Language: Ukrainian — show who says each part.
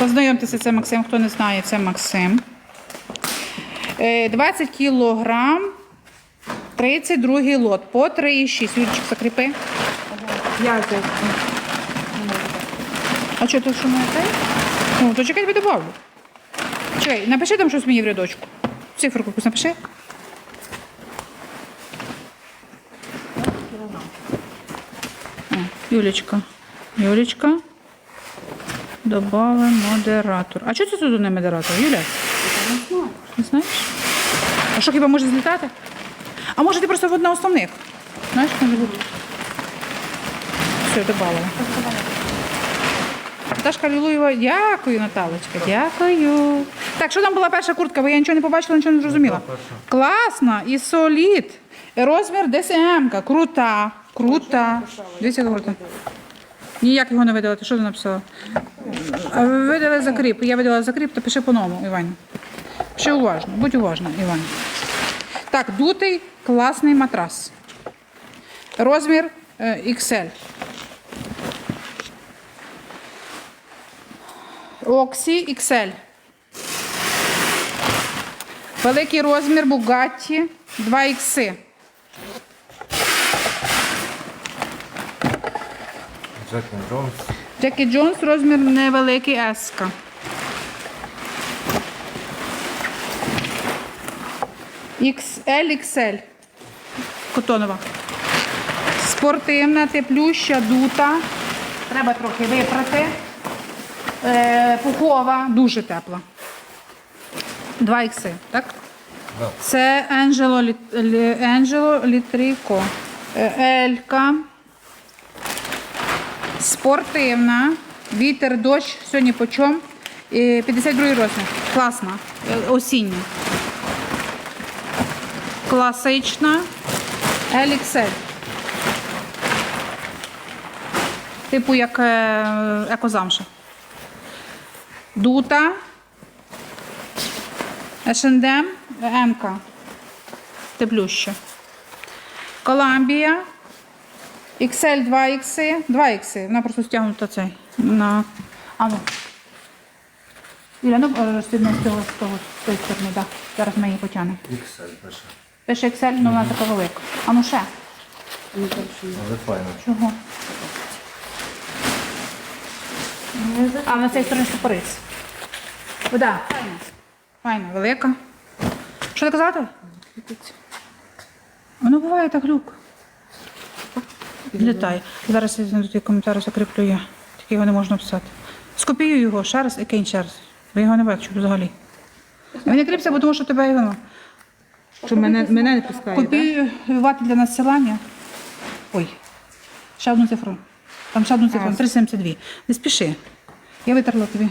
Speaker 1: Познайомтеся, це Максим. Хто не знає, це Максим. Е, 20 кілограм, 32 лот, по 3,6. Юрчик, закріпи.
Speaker 2: Я це.
Speaker 1: А що ти що те? Ну, то чекай, тебе добавлю. Чекай, напиши там щось мені в рядочку. Цифру якусь напиши. О, Юлечка. Юлечка. Добавим модератор. А чого це тут не модератор? Юля? Не знаєш? А що хіба може злітати? А може ти просто в одна основних? Знаєш, може бути. Все, добавила. Наташка Лілуєва, дякую, Наталочка, дякую. Так, що там була перша куртка? Бо я нічого не побачила, нічого не зрозуміла. Класна і солід. Розмір ДСМ. Крута. Крута. Дивіться, як круто. Ніяк його не видала. Ти що ти написала? А ви Видали закріп. Я видала закріп, то пиши по-новому, Івань. Пиши уважно, будь уважна, Івань. Так, дутий класний матрас. Розмір е, XL. Оксі XL. Великий розмір Bugatti 2 х
Speaker 3: Джек Джонс.
Speaker 1: Джекі Джонс розмір невеликий S. XL XL. Котонова. Спортивна, теплюща, дута. Треба трохи випрати. Е, пухова, дуже тепла. 2 ікси, так?
Speaker 3: Да.
Speaker 1: Це Angelo, Lit- Лі- Angelo Litrico. Е, Елька. Спортивна. Вітер, дощ. Сьогодні по чому? Е, 52 розмір. Класна. Е, Осіння. Класична. LXL. Типу як е, екозамша. Дута. H&M, МК. Теплюща. Коламбія. XL 2 ікси. 2 ікси. Вона просто стягнута цей. На... А ну. Юля, ну розстібне з цього, з того, з тої сторони, так. Зараз ми її потягнемо.
Speaker 3: XL пише.
Speaker 1: Пише XL, але вона така велика. А ну ще.
Speaker 3: Але файно.
Speaker 1: Чого? А на цій стороні стопориць. Вода. Файна. Файна, велика. Що ти казати? Воно буває так глюк. Літає. Зараз я знайду ті коментарі закріплю я. Тільки його не можна писати. Скопіюю його ще раз і кинь ще раз. Бо я його не бачу взагалі. Він не кріпся, бо тому що тебе воно.
Speaker 2: Що мене, мене не пускає, так?
Speaker 1: Копіювати для надсилання. Ой, ще одну цифру. Там ще одну цифру, 372. Не спіши. Я витерла тобі.